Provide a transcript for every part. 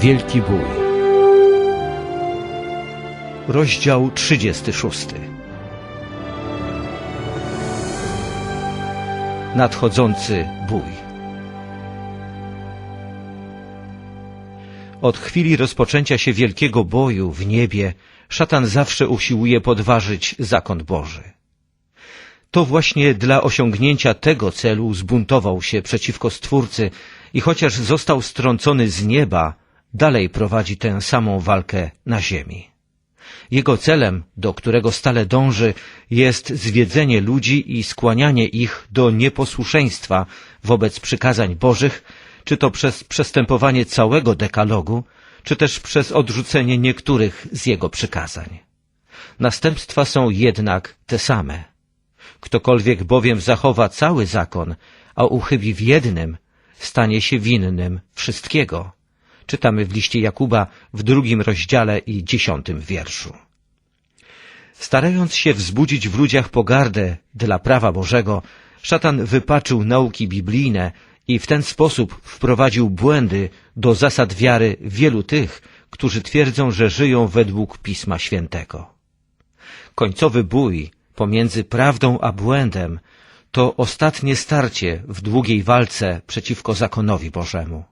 Wielki Bój. Rozdział 36 Nadchodzący bój. Od chwili rozpoczęcia się wielkiego boju w niebie szatan zawsze usiłuje podważyć zakon Boży. To właśnie dla osiągnięcia tego celu zbuntował się przeciwko Stwórcy i chociaż został strącony z nieba, dalej prowadzi tę samą walkę na ziemi. Jego celem, do którego stale dąży, jest zwiedzenie ludzi i skłanianie ich do nieposłuszeństwa wobec przykazań Bożych, czy to przez przestępowanie całego dekalogu, czy też przez odrzucenie niektórych z jego przykazań. Następstwa są jednak te same. Ktokolwiek bowiem zachowa cały zakon, a uchybi w jednym, stanie się winnym wszystkiego. Czytamy w liście Jakuba w drugim rozdziale i dziesiątym wierszu. Starając się wzbudzić w ludziach pogardę dla prawa Bożego, szatan wypaczył nauki biblijne i w ten sposób wprowadził błędy do zasad wiary wielu tych, którzy twierdzą, że żyją według Pisma Świętego. Końcowy bój pomiędzy prawdą a błędem to ostatnie starcie w długiej walce przeciwko zakonowi Bożemu.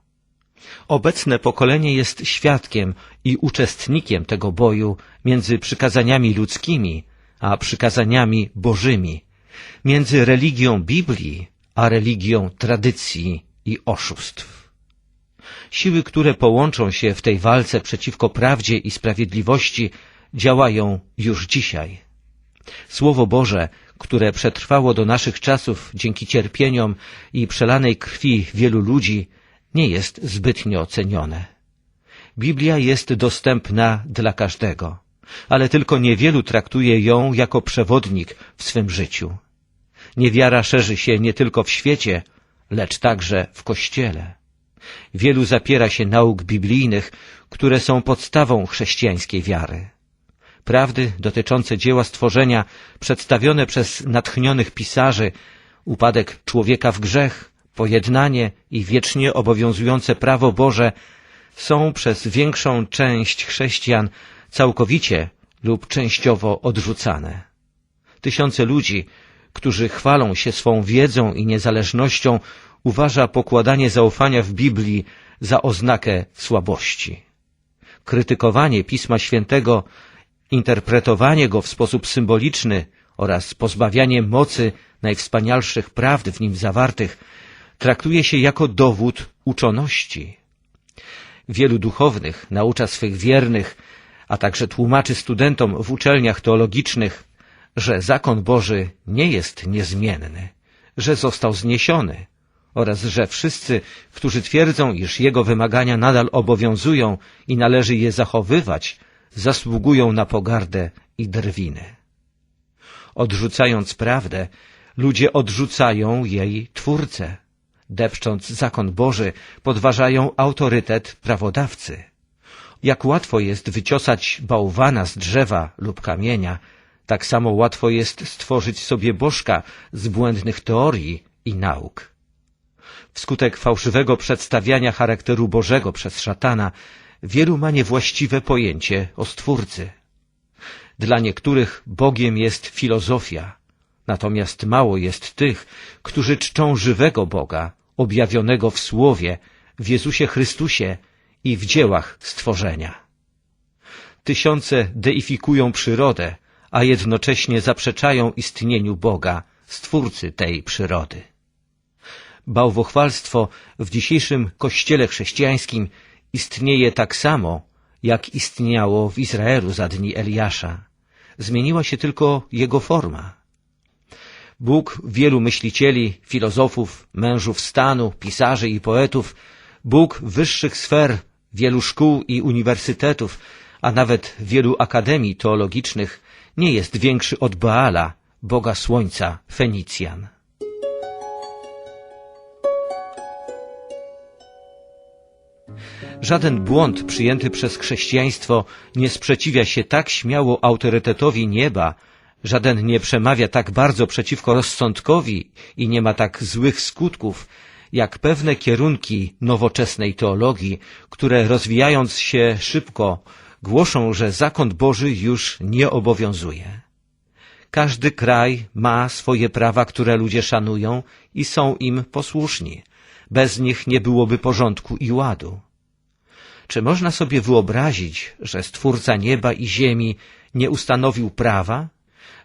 Obecne pokolenie jest świadkiem i uczestnikiem tego boju między przykazaniami ludzkimi a przykazaniami bożymi, między religią Biblii a religią tradycji i oszustw. Siły, które połączą się w tej walce przeciwko prawdzie i sprawiedliwości, działają już dzisiaj. Słowo Boże, które przetrwało do naszych czasów dzięki cierpieniom i przelanej krwi wielu ludzi, nie jest zbytnio cenione. Biblia jest dostępna dla każdego, ale tylko niewielu traktuje ją jako przewodnik w swym życiu. Niewiara szerzy się nie tylko w świecie, lecz także w Kościele. Wielu zapiera się nauk biblijnych, które są podstawą chrześcijańskiej wiary. Prawdy dotyczące dzieła stworzenia przedstawione przez natchnionych pisarzy, upadek człowieka w grzech, pojednanie i wiecznie obowiązujące prawo Boże są przez większą część chrześcijan całkowicie lub częściowo odrzucane. Tysiące ludzi, którzy chwalą się swą wiedzą i niezależnością, uważa pokładanie zaufania w Biblii za oznakę słabości. Krytykowanie Pisma Świętego, interpretowanie go w sposób symboliczny oraz pozbawianie mocy najwspanialszych prawd w nim zawartych traktuje się jako dowód uczoności. Wielu duchownych naucza swych wiernych, a także tłumaczy studentom w uczelniach teologicznych, że zakon Boży nie jest niezmienny, że został zniesiony oraz że wszyscy, którzy twierdzą, iż jego wymagania nadal obowiązują i należy je zachowywać, zasługują na pogardę i drwiny. Odrzucając prawdę, ludzie odrzucają jej Twórcę. Depcząc zakon Boży, podważają autorytet prawodawcy. Jak łatwo jest wyciosać bałwana z drzewa lub kamienia, tak samo łatwo jest stworzyć sobie bożka z błędnych teorii i nauk. Wskutek fałszywego przedstawiania charakteru Bożego przez szatana, wielu ma niewłaściwe pojęcie o Stwórcy. Dla niektórych Bogiem jest filozofia, natomiast mało jest tych, którzy czczą żywego Boga, objawionego w Słowie, w Jezusie Chrystusie i w dziełach stworzenia. Tysiące deifikują przyrodę, a jednocześnie zaprzeczają istnieniu Boga, Stwórcy tej przyrody. Bałwochwalstwo w dzisiejszym kościele chrześcijańskim istnieje tak samo, jak istniało w Izraelu za dni Eliasza. Zmieniła się tylko jego forma. Bóg wielu myślicieli, filozofów, mężów stanu, pisarzy i poetów, Bóg wyższych sfer, wielu szkół i uniwersytetów, a nawet wielu akademii teologicznych nie jest większy od Baala, boga słońca Fenicjan. Żaden błąd przyjęty przez chrześcijaństwo nie sprzeciwia się tak śmiało autorytetowi nieba, żaden nie przemawia tak bardzo przeciwko rozsądkowi i nie ma tak złych skutków, jak pewne kierunki nowoczesnej teologii, które rozwijając się szybko, głoszą, że zakon Boży już nie obowiązuje. Każdy kraj ma swoje prawa, które ludzie szanują i są im posłuszni. Bez nich nie byłoby porządku i ładu. Czy można sobie wyobrazić, że Stwórca nieba i ziemi nie ustanowił prawa,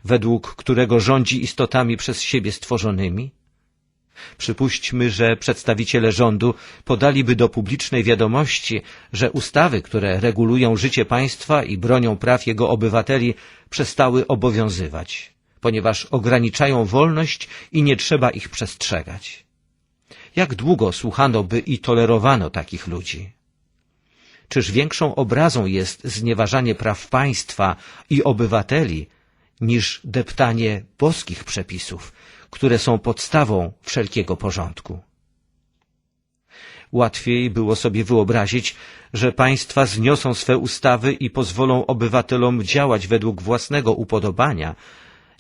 według którego rządzi istotami przez siebie stworzonymi? Przypuśćmy, że przedstawiciele rządu podaliby do publicznej wiadomości, że ustawy, które regulują życie państwa i bronią praw jego obywateli, przestały obowiązywać, ponieważ ograniczają wolność i nie trzeba ich przestrzegać. Jak długo słuchano by i tolerowano takich ludzi? Czyż większą obrazą jest znieważanie praw państwa i obywateli niż deptanie boskich przepisów, które są podstawą wszelkiego porządku? Łatwiej było sobie wyobrazić, że państwa zniosą swe ustawy i pozwolą obywatelom działać według własnego upodobania,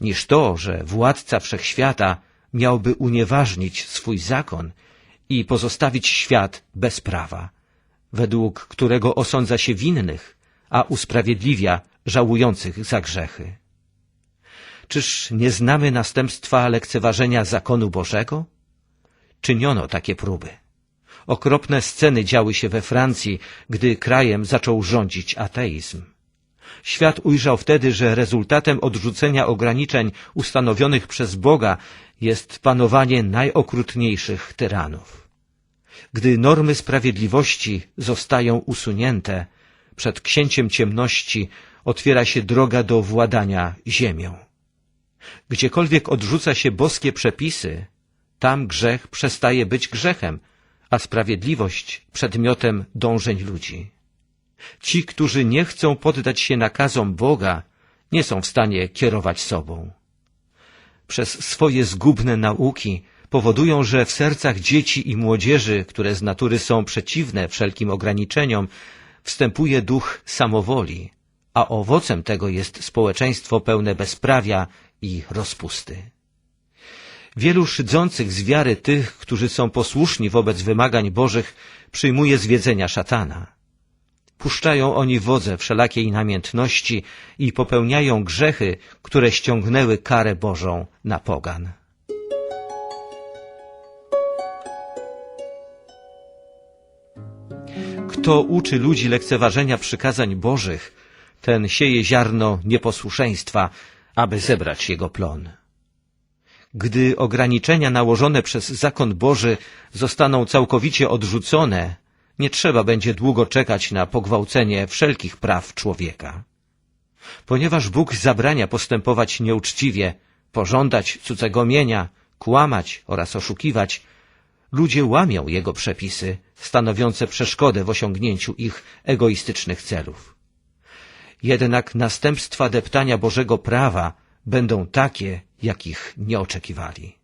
niż to, że władca wszechświata miałby unieważnić swój zakon i pozostawić świat bez prawa według którego osądza się winnych, a usprawiedliwia żałujących za grzechy. Czyż nie znamy następstwa lekceważenia zakonu Bożego? Czyniono takie próby. Okropne sceny działy się we Francji, gdy krajem zaczął rządzić ateizm. Świat ujrzał wtedy, że rezultatem odrzucenia ograniczeń ustanowionych przez Boga jest panowanie najokrutniejszych tyranów. Gdy normy sprawiedliwości zostają usunięte, przed księciem ciemności otwiera się droga do władania ziemią. Gdziekolwiek odrzuca się boskie przepisy, tam grzech przestaje być grzechem, a sprawiedliwość przedmiotem dążeń ludzi. Ci, którzy nie chcą poddać się nakazom Boga, nie są w stanie kierować sobą. Przez swoje zgubne nauki powodują, że w sercach dzieci i młodzieży, które z natury są przeciwne wszelkim ograniczeniom, wstępuje duch samowoli, a owocem tego jest społeczeństwo pełne bezprawia i rozpusty. Wielu szydzących z wiary tych, którzy są posłuszni wobec wymagań bożych, przyjmuje zwiedzenia szatana. Puszczają oni wodze wszelakiej namiętności i popełniają grzechy, które ściągnęły karę Bożą na pogan. Kto uczy ludzi lekceważenia przykazań Bożych, ten sieje ziarno nieposłuszeństwa, aby zebrać jego plon. Gdy ograniczenia nałożone przez zakon Boży zostaną całkowicie odrzucone, nie trzeba będzie długo czekać na pogwałcenie wszelkich praw człowieka. Ponieważ Bóg zabrania postępować nieuczciwie, pożądać cudzego mienia, kłamać oraz oszukiwać, ludzie łamią Jego przepisy, stanowiące przeszkodę w osiągnięciu ich egoistycznych celów. Jednak następstwa deptania Bożego prawa będą takie, jakich nie oczekiwali.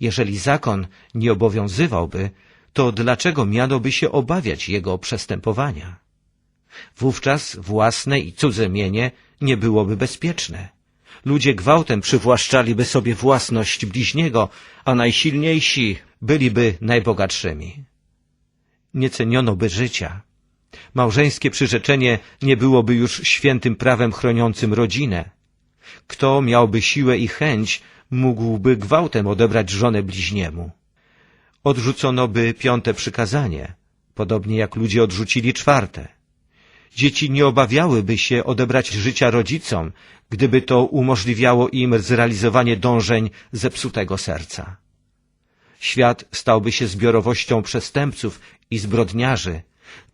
Jeżeli zakon nie obowiązywałby, to dlaczego mianoby się obawiać jego przestępowania? Wówczas własne i cudze mienie nie byłoby bezpieczne. Ludzie gwałtem przywłaszczaliby sobie własność bliźniego, a najsilniejsi byliby najbogatszymi. Nie ceniono by życia. Małżeńskie przyrzeczenie nie byłoby już świętym prawem chroniącym rodzinę. Kto miałby siłę i chęć, mógłby gwałtem odebrać żonę bliźniemu. Odrzucono by piąte przykazanie, podobnie jak ludzie odrzucili czwarte. Dzieci nie obawiałyby się odebrać życia rodzicom, gdyby to umożliwiało im zrealizowanie dążeń zepsutego serca. Świat stałby się zbiorowością przestępców i zbrodniarzy.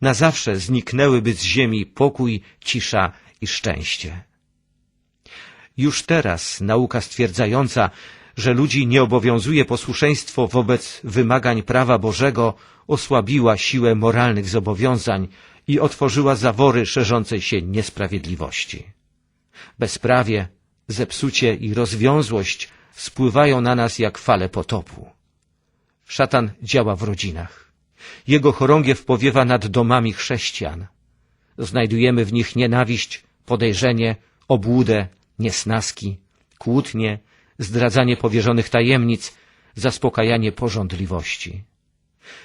Na zawsze zniknęłyby z ziemi pokój, cisza i szczęście. Już teraz nauka stwierdzająca, że ludzi nie obowiązuje posłuszeństwo wobec wymagań prawa Bożego, osłabiła siłę moralnych zobowiązań i otworzyła zawory szerzącej się niesprawiedliwości. Bezprawie, zepsucie i rozwiązłość spływają na nas jak fale potopu. Szatan działa w rodzinach. Jego chorągiew powiewa nad domami chrześcijan. Znajdujemy w nich nienawiść, podejrzenie, obłudę, niesnaski, kłótnie, zdradzanie powierzonych tajemnic, zaspokajanie pożądliwości.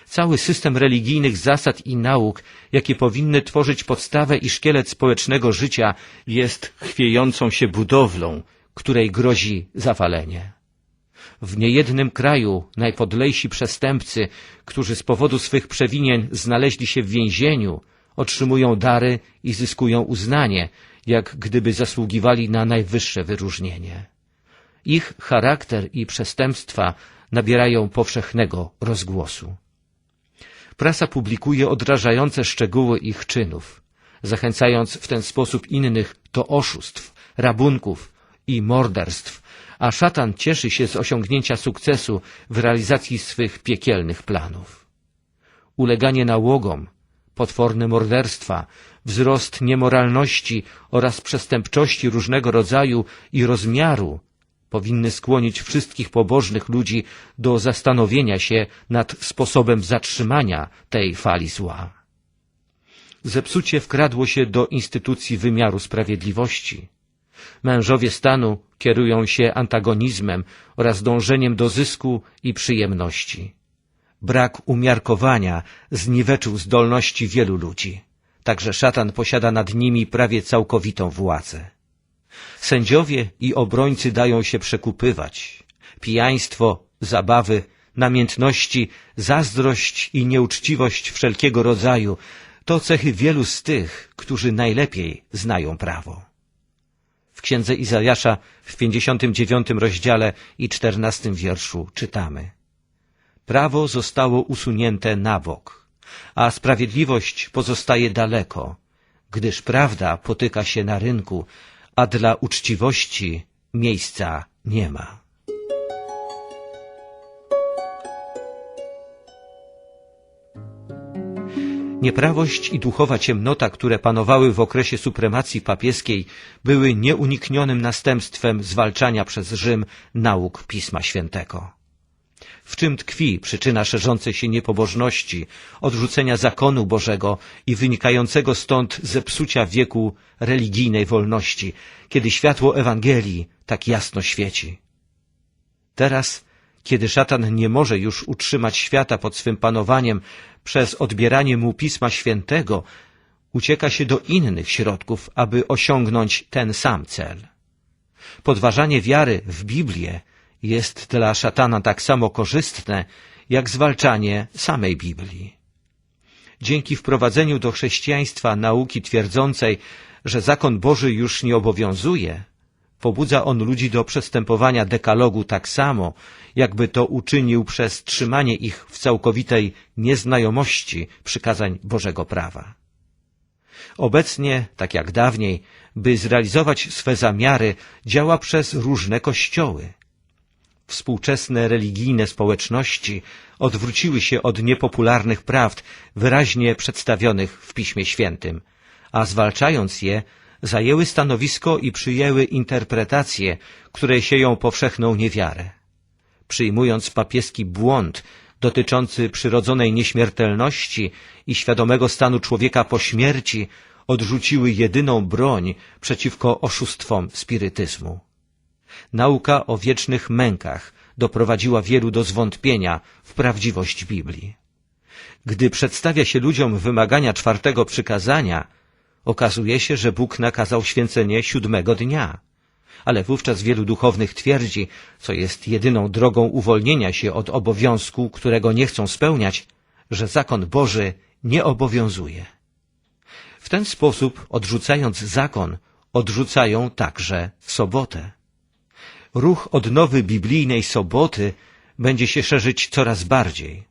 Cały system religijnych zasad i nauk, jakie powinny tworzyć podstawę i szkielet społecznego życia, jest chwiejącą się budowlą, której grozi zawalenie. W niejednym kraju najpodlejsi przestępcy, którzy z powodu swych przewinień znaleźli się w więzieniu, otrzymują dary i zyskują uznanie, jak gdyby zasługiwali na najwyższe wyróżnienie. Ich charakter i przestępstwa nabierają powszechnego rozgłosu. Prasa publikuje odrażające szczegóły ich czynów, zachęcając w ten sposób innych do oszustw, rabunków i morderstw, a szatan cieszy się z osiągnięcia sukcesu w realizacji swych piekielnych planów. Uleganie nałogom, potworne morderstwa, wzrost niemoralności oraz przestępczości różnego rodzaju i rozmiaru powinny skłonić wszystkich pobożnych ludzi do zastanowienia się nad sposobem zatrzymania tej fali zła. Zepsucie wkradło się do instytucji wymiaru sprawiedliwości. Mężowie stanu kierują się antagonizmem oraz dążeniem do zysku i przyjemności. Brak umiarkowania zniweczył zdolności wielu ludzi. Także szatan posiada nad nimi prawie całkowitą władzę. Sędziowie i obrońcy dają się przekupywać. Pijaństwo, zabawy, namiętności, zazdrość i nieuczciwość wszelkiego rodzaju to cechy wielu z tych, którzy najlepiej znają prawo. W księdze Izajasza w 59 rozdziale i 14 wierszu czytamy Prawo zostało usunięte na bok, a sprawiedliwość pozostaje daleko, gdyż prawda potyka się na rynku, a dla uczciwości miejsca nie ma. Nieprawość i duchowa ciemnota, które panowały w okresie supremacji papieskiej, były nieuniknionym następstwem zwalczania przez Rzym nauk Pisma Świętego. W czym tkwi przyczyna szerzącej się niepobożności, odrzucenia zakonu Bożego i wynikającego stąd zepsucia wieku religijnej wolności, kiedy światło Ewangelii tak jasno świeci? Teraz, kiedy szatan nie może już utrzymać świata pod swym panowaniem przez odbieranie mu Pisma Świętego, ucieka się do innych środków, aby osiągnąć ten sam cel. Podważanie wiary w Biblię jest dla szatana tak samo korzystne, jak zwalczanie samej Biblii. Dzięki wprowadzeniu do chrześcijaństwa nauki twierdzącej, że zakon Boży już nie obowiązuje, pobudza on ludzi do przestępowania dekalogu tak samo, jakby to uczynił przez trzymanie ich w całkowitej nieznajomości przykazań Bożego prawa. Obecnie, tak jak dawniej, by zrealizować swe zamiary, działa przez różne kościoły współczesne religijne społeczności odwróciły się od niepopularnych prawd wyraźnie przedstawionych w Piśmie Świętym, a zwalczając je, zajęły stanowisko i przyjęły interpretacje, które sieją powszechną niewiarę. Przyjmując papieski błąd dotyczący przyrodzonej nieśmiertelności i świadomego stanu człowieka po śmierci, odrzuciły jedyną broń przeciwko oszustwom spirytyzmu. Nauka o wiecznych mękach doprowadziła wielu do zwątpienia w prawdziwość Biblii. Gdy przedstawia się ludziom wymagania czwartego przykazania, okazuje się, że Bóg nakazał święcenie siódmego dnia. Ale wówczas wielu duchownych twierdzi, co jest jedyną drogą uwolnienia się od obowiązku, którego nie chcą spełniać, że zakon Boży nie obowiązuje. W ten sposób, odrzucając zakon, odrzucają także sobotę ruch odnowy biblijnej soboty będzie się szerzyć coraz bardziej.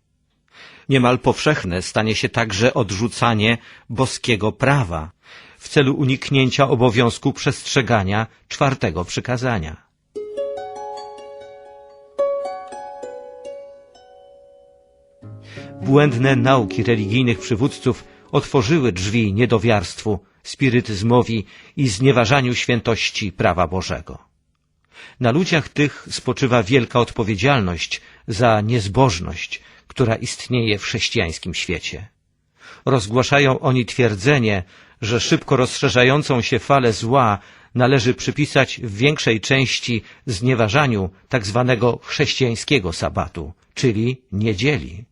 Niemal powszechne stanie się także odrzucanie boskiego prawa w celu uniknięcia obowiązku przestrzegania czwartego przykazania. Błędne nauki religijnych przywódców otworzyły drzwi niedowiarstwu, spirytyzmowi i znieważaniu świętości prawa Bożego. Na ludziach tych spoczywa wielka odpowiedzialność za niezbożność, która istnieje w chrześcijańskim świecie. Rozgłaszają oni twierdzenie, że szybko rozszerzającą się falę zła należy przypisać w większej części znieważaniu tak zwanego chrześcijańskiego sabatu, czyli niedzieli.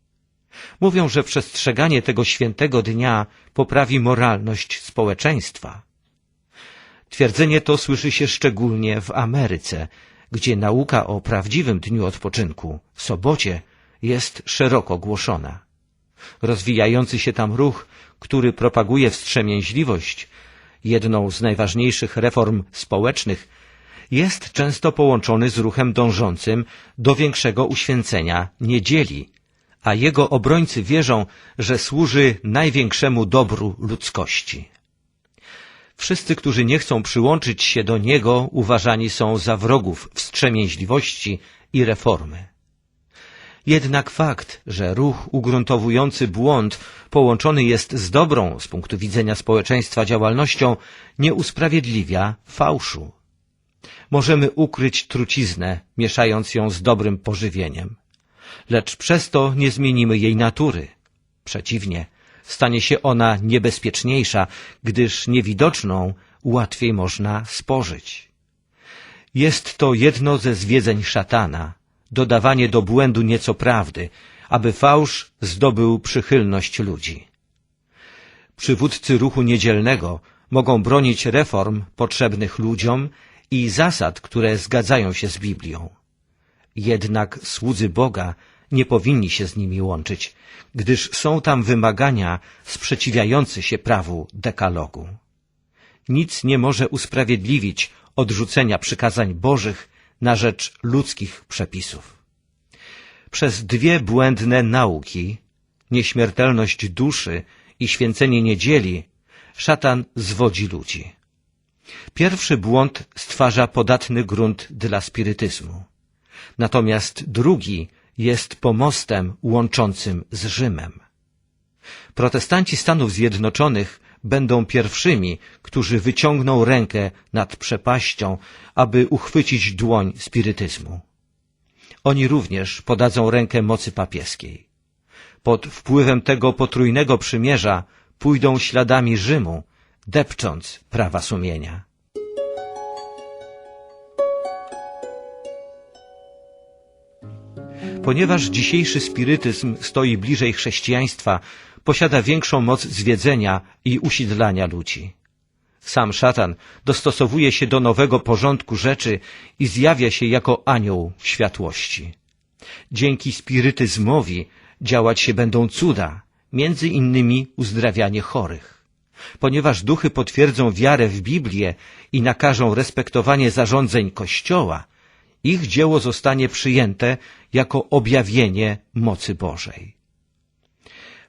Mówią, że przestrzeganie tego świętego dnia poprawi moralność społeczeństwa. Twierdzenie to słyszy się szczególnie w Ameryce, gdzie nauka o prawdziwym dniu odpoczynku, sobocie, jest szeroko głoszona. Rozwijający się tam ruch, który propaguje wstrzemięźliwość, jedną z najważniejszych reform społecznych, jest często połączony z ruchem dążącym do większego uświęcenia niedzieli, a jego obrońcy wierzą, że służy największemu dobru ludzkości. Wszyscy, którzy nie chcą przyłączyć się do niego, uważani są za wrogów wstrzemięźliwości i reformy. Jednak fakt, że ruch ugruntowujący błąd połączony jest z dobrą z punktu widzenia społeczeństwa działalnością, nie usprawiedliwia fałszu. Możemy ukryć truciznę, mieszając ją z dobrym pożywieniem. Lecz przez to nie zmienimy jej natury. Przeciwnie, stanie się ona niebezpieczniejsza, gdyż niewidoczną łatwiej można spożyć. Jest to jedno ze zwiedzeń szatana, dodawanie do błędu nieco prawdy, aby fałsz zdobył przychylność ludzi. Przywódcy ruchu niedzielnego mogą bronić reform potrzebnych ludziom i zasad, które zgadzają się z Biblią. Jednak słudzy Boga nie powinni się z nimi łączyć, gdyż są tam wymagania sprzeciwiające się prawu dekalogu. Nic nie może usprawiedliwić odrzucenia przykazań Bożych na rzecz ludzkich przepisów. Przez dwie błędne nauki, nieśmiertelność duszy i święcenie niedzieli, szatan zwodzi ludzi. Pierwszy błąd stwarza podatny grunt dla spirytyzmu. Natomiast drugi jest pomostem łączącym z Rzymem. Protestanci Stanów Zjednoczonych będą pierwszymi, którzy wyciągną rękę nad przepaścią, aby uchwycić dłoń spirytyzmu. Oni również podadzą rękę mocy papieskiej. Pod wpływem tego potrójnego przymierza pójdą śladami Rzymu, depcząc prawa sumienia. Ponieważ dzisiejszy spirytyzm stoi bliżej chrześcijaństwa, posiada większą moc zwiedzenia i usidlania ludzi. Sam szatan dostosowuje się do nowego porządku rzeczy i zjawia się jako anioł światłości. Dzięki spirytyzmowi działać się będą cuda, między innymi uzdrawianie chorych. Ponieważ duchy potwierdzą wiarę w Biblię i nakażą respektowanie zarządzeń Kościoła, ich dzieło zostanie przyjęte jako objawienie mocy Bożej.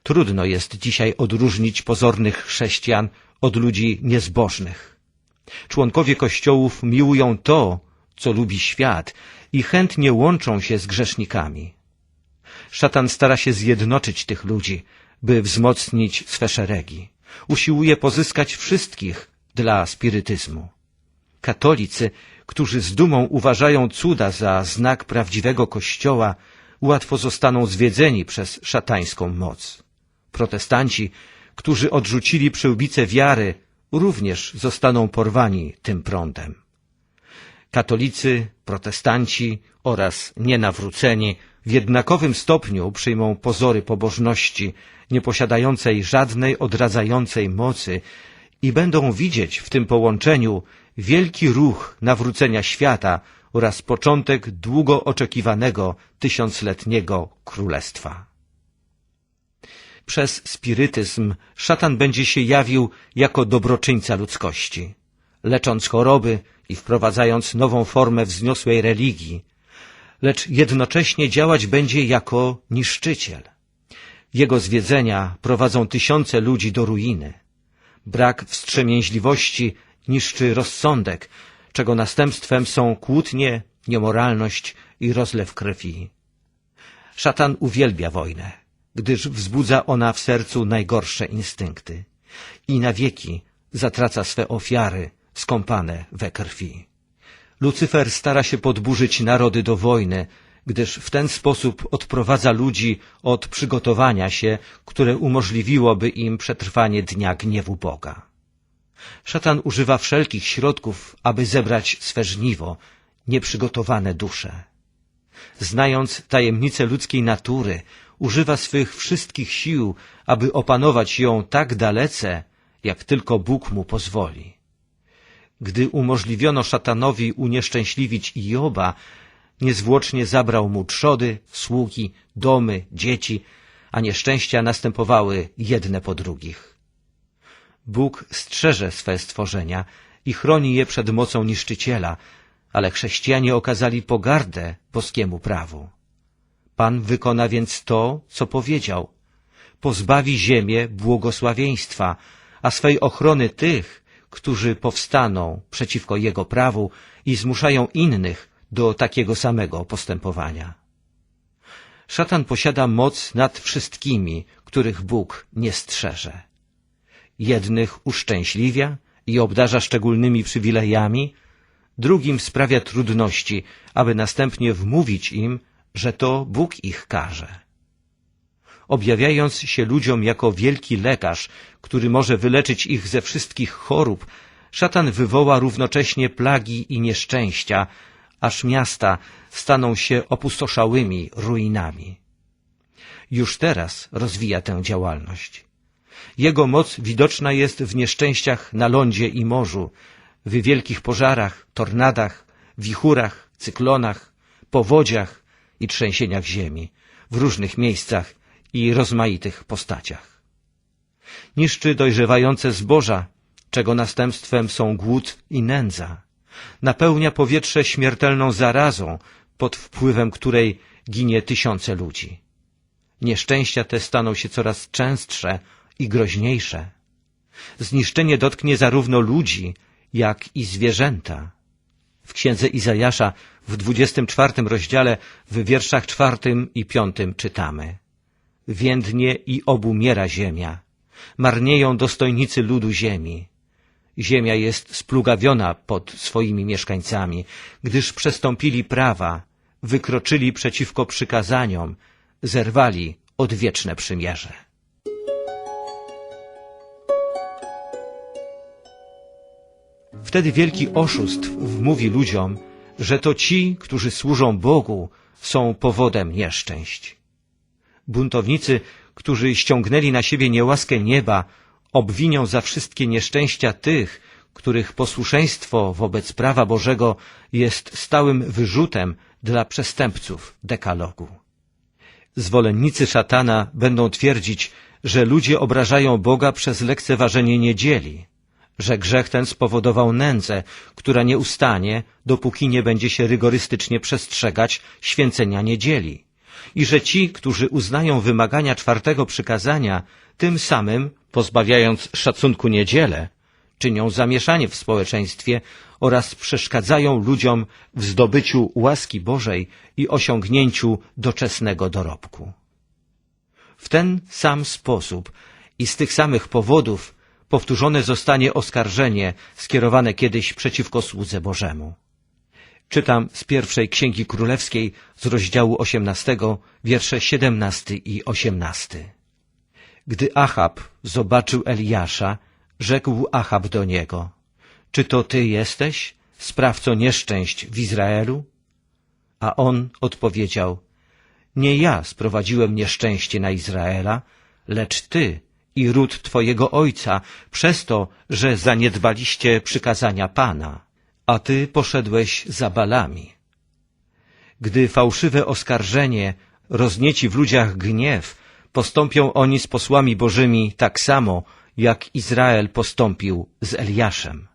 Trudno jest dzisiaj odróżnić pozornych chrześcijan od ludzi niezbożnych. Członkowie kościołów miłują to, co lubi świat i chętnie łączą się z grzesznikami. Szatan stara się zjednoczyć tych ludzi, by wzmocnić swe szeregi. Usiłuje pozyskać wszystkich dla spirytyzmu. Katolicy, którzy z dumą uważają cuda za znak prawdziwego Kościoła, łatwo zostaną zwiedzeni przez szatańską moc. Protestanci, którzy odrzucili przyłbice wiary, również zostaną porwani tym prądem. Katolicy, protestanci oraz nienawróceni w jednakowym stopniu przyjmą pozory pobożności, nieposiadającej żadnej odradzającej mocy i będą widzieć w tym połączeniu wielki ruch nawrócenia świata oraz początek długo oczekiwanego tysiącletniego królestwa. Przez spirytyzm szatan będzie się jawił jako dobroczyńca ludzkości, lecząc choroby i wprowadzając nową formę wzniosłej religii, lecz jednocześnie działać będzie jako niszczyciel. Jego zwiedzenia prowadzą tysiące ludzi do ruiny. Brak wstrzemięźliwości niszczy rozsądek, czego następstwem są kłótnie, niemoralność i rozlew krwi. Szatan uwielbia wojnę, gdyż wzbudza ona w sercu najgorsze instynkty i na wieki zatraca swe ofiary skąpane we krwi. Lucyfer stara się podburzyć narody do wojny, gdyż w ten sposób odprowadza ludzi od przygotowania się, które umożliwiłoby im przetrwanie dnia gniewu Boga. Szatan używa wszelkich środków, aby zebrać swe żniwo, nieprzygotowane dusze. Znając tajemnice ludzkiej natury, używa swych wszystkich sił, aby opanować ją tak dalece, jak tylko Bóg mu pozwoli. Gdy umożliwiono szatanowi unieszczęśliwić Joba, niezwłocznie zabrał mu trzody, sługi, domy, dzieci, a nieszczęścia następowały jedne po drugich. Bóg strzeże swe stworzenia i chroni je przed mocą niszczyciela, ale chrześcijanie okazali pogardę boskiemu prawu. Pan wykona więc to, co powiedział. Pozbawi ziemię błogosławieństwa, a swej ochrony tych, którzy powstaną przeciwko Jego prawu i zmuszają innych do takiego samego postępowania. Szatan posiada moc nad wszystkimi, których Bóg nie strzeże. Jednych uszczęśliwia i obdarza szczególnymi przywilejami, drugim sprawia trudności, aby następnie wmówić im, że to Bóg ich karze. Objawiając się ludziom jako wielki lekarz, który może wyleczyć ich ze wszystkich chorób, szatan wywoła równocześnie plagi i nieszczęścia, aż miasta staną się opustoszałymi ruinami. Już teraz rozwija tę działalność. Jego moc widoczna jest w nieszczęściach na lądzie i morzu, w wielkich pożarach, tornadach, wichurach, cyklonach, powodziach i trzęsieniach ziemi, w różnych miejscach i rozmaitych postaciach. Niszczy dojrzewające zboża, czego następstwem są głód i nędza. Napełnia powietrze śmiertelną zarazą, pod wpływem której ginie tysiące ludzi. Nieszczęścia te staną się coraz częstsze i groźniejsze. Zniszczenie dotknie zarówno ludzi, jak i zwierzęta. W księdze Izajasza w 24 rozdziale w wierszach czwartym i piątym czytamy Więdnie i obumiera ziemia, marnieją dostojnicy ludu ziemi. Ziemia jest splugawiona pod swoimi mieszkańcami, gdyż przestąpili prawa, wykroczyli przeciwko przykazaniom, zerwali odwieczne przymierze. Wtedy wielki oszust wmówi ludziom, że to ci, którzy służą Bogu, są powodem nieszczęść. Buntownicy, którzy ściągnęli na siebie niełaskę nieba, obwinią za wszystkie nieszczęścia tych, których posłuszeństwo wobec prawa Bożego jest stałym wyrzutem dla przestępców dekalogu. Zwolennicy szatana będą twierdzić, że ludzie obrażają Boga przez lekceważenie niedzieli, że grzech ten spowodował nędzę, która nie ustanie, dopóki nie będzie się rygorystycznie przestrzegać święcenia niedzieli i że ci, którzy uznają wymagania czwartego przykazania, tym samym, pozbawiając szacunku niedzielę, czynią zamieszanie w społeczeństwie oraz przeszkadzają ludziom w zdobyciu łaski Bożej i osiągnięciu doczesnego dorobku. W ten sam sposób i z tych samych powodów powtórzone zostanie oskarżenie skierowane kiedyś przeciwko słudze Bożemu. Czytam z pierwszej Księgi Królewskiej z rozdziału 18, wiersze 17 i 18. Gdy Achab zobaczył Eliasza, rzekł Achab do niego, czy to ty jesteś, sprawco nieszczęść w Izraelu? A on odpowiedział, nie ja sprowadziłem nieszczęście na Izraela, lecz ty i ród twojego ojca, przez to, że zaniedbaliście przykazania Pana a ty poszedłeś za balami. Gdy fałszywe oskarżenie roznieci w ludziach gniew, postąpią oni z posłami bożymi tak samo, jak Izrael postąpił z Eliaszem.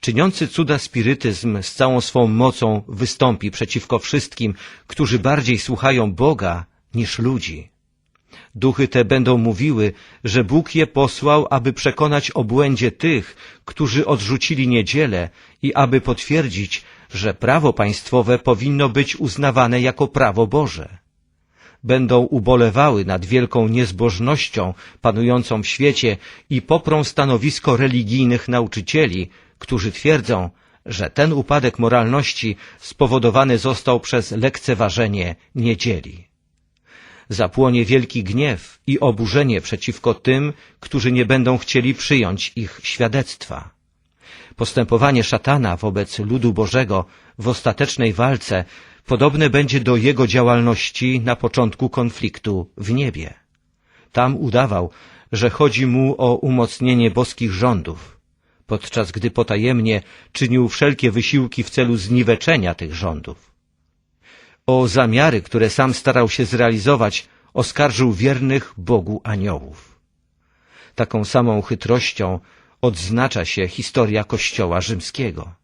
Czyniący cuda spirytyzm z całą swą mocą wystąpi przeciwko wszystkim, którzy bardziej słuchają Boga niż ludzi. Duchy te będą mówiły, że Bóg je posłał, aby przekonać o błędzie tych, którzy odrzucili niedzielę i aby potwierdzić, że prawo państwowe powinno być uznawane jako prawo Boże. Będą ubolewały nad wielką niezbożnością panującą w świecie i poprą stanowisko religijnych nauczycieli, którzy twierdzą, że ten upadek moralności spowodowany został przez lekceważenie niedzieli zapłonie wielki gniew i oburzenie przeciwko tym, którzy nie będą chcieli przyjąć ich świadectwa. Postępowanie szatana wobec ludu Bożego w ostatecznej walce Podobne będzie do jego działalności na początku konfliktu w niebie. Tam udawał, że chodzi mu o umocnienie boskich rządów, podczas gdy potajemnie czynił wszelkie wysiłki w celu zniweczenia tych rządów. O zamiary, które sam starał się zrealizować, oskarżył wiernych Bogu aniołów. Taką samą chytrością odznacza się historia Kościoła rzymskiego.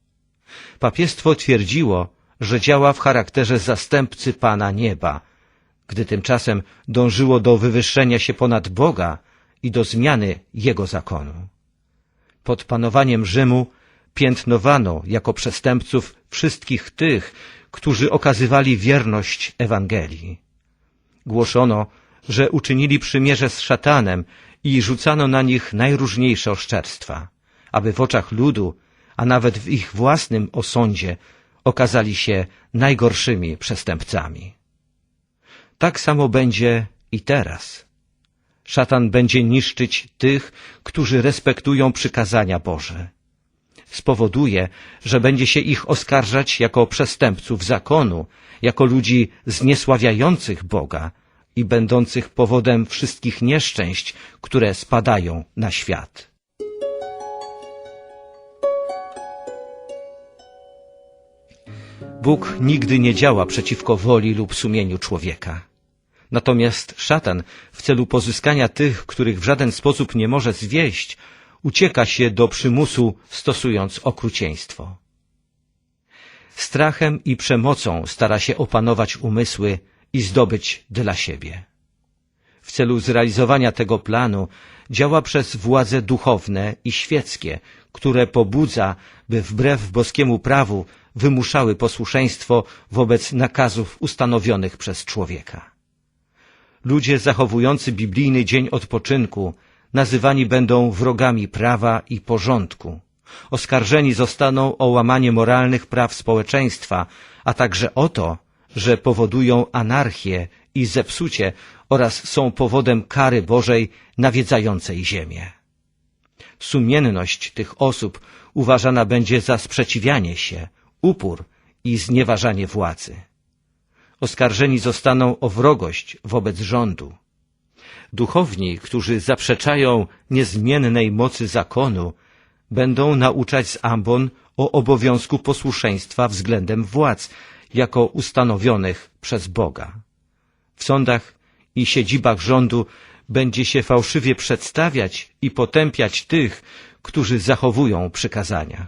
Papiestwo twierdziło, że działa w charakterze zastępcy Pana Nieba, gdy tymczasem dążyło do wywyższenia się ponad Boga i do zmiany Jego zakonu. Pod panowaniem Rzymu piętnowano jako przestępców wszystkich tych, którzy okazywali wierność Ewangelii. Głoszono, że uczynili przymierze z szatanem i rzucano na nich najróżniejsze oszczerstwa, aby w oczach ludu, a nawet w ich własnym osądzie, okazali się najgorszymi przestępcami. Tak samo będzie i teraz. Szatan będzie niszczyć tych, którzy respektują przykazania Boże. Spowoduje, że będzie się ich oskarżać jako przestępców zakonu, jako ludzi zniesławiających Boga i będących powodem wszystkich nieszczęść, które spadają na świat. Bóg nigdy nie działa przeciwko woli lub sumieniu człowieka. Natomiast szatan, w celu pozyskania tych, których w żaden sposób nie może zwieść, ucieka się do przymusu, stosując okrucieństwo. Strachem i przemocą stara się opanować umysły i zdobyć dla siebie. W celu zrealizowania tego planu działa przez władze duchowne i świeckie, które pobudza, by wbrew boskiemu prawu wymuszały posłuszeństwo wobec nakazów ustanowionych przez człowieka. Ludzie zachowujący biblijny dzień odpoczynku nazywani będą wrogami prawa i porządku. Oskarżeni zostaną o łamanie moralnych praw społeczeństwa, a także o to, że powodują anarchię i zepsucie oraz są powodem kary Bożej nawiedzającej ziemię. Sumienność tych osób uważana będzie za sprzeciwianie się, upór i znieważanie władzy. Oskarżeni zostaną o wrogość wobec rządu. Duchowni, którzy zaprzeczają niezmiennej mocy zakonu, będą nauczać z ambon o obowiązku posłuszeństwa względem władz, jako ustanowionych przez Boga. W sądach i siedzibach rządu będzie się fałszywie przedstawiać i potępiać tych, którzy zachowują przykazania.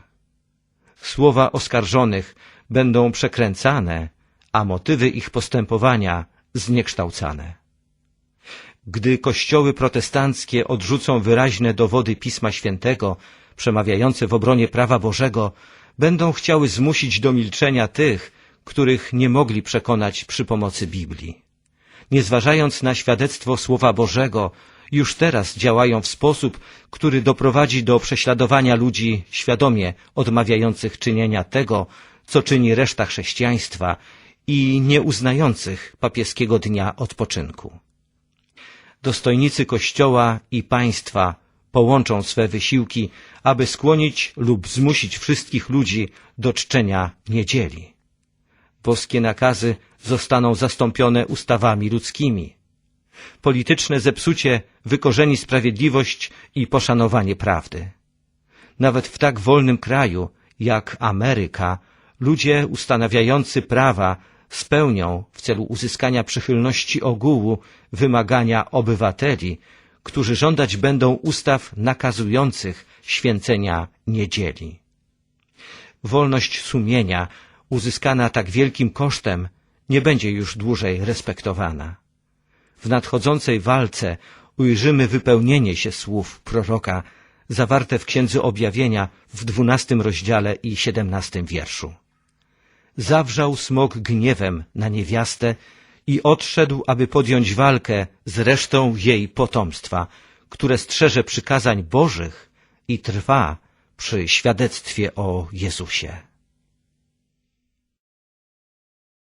Słowa oskarżonych będą przekręcane, a motywy ich postępowania zniekształcane. Gdy kościoły protestanckie odrzucą wyraźne dowody Pisma Świętego, przemawiające w obronie prawa Bożego, będą chciały zmusić do milczenia tych, których nie mogli przekonać przy pomocy Biblii. Nie zważając na świadectwo Słowa Bożego, już teraz działają w sposób, który doprowadzi do prześladowania ludzi świadomie odmawiających czynienia tego, co czyni reszta chrześcijaństwa i nieuznających papieskiego dnia odpoczynku. Dostojnicy Kościoła i państwa połączą swe wysiłki, aby skłonić lub zmusić wszystkich ludzi do czczenia niedzieli boskie nakazy zostaną zastąpione ustawami ludzkimi. Polityczne zepsucie wykorzeni sprawiedliwość i poszanowanie prawdy. Nawet w tak wolnym kraju jak Ameryka ludzie ustanawiający prawa spełnią w celu uzyskania przychylności ogółu wymagania obywateli, którzy żądać będą ustaw nakazujących święcenia niedzieli. Wolność sumienia uzyskana tak wielkim kosztem, nie będzie już dłużej respektowana. W nadchodzącej walce ujrzymy wypełnienie się słów proroka zawarte w Księdze Objawienia w dwunastym rozdziale i siedemnastym wierszu. Zawrzał smok gniewem na niewiastę i odszedł, aby podjąć walkę z resztą jej potomstwa, które strzeże przykazań Bożych i trwa przy świadectwie o Jezusie.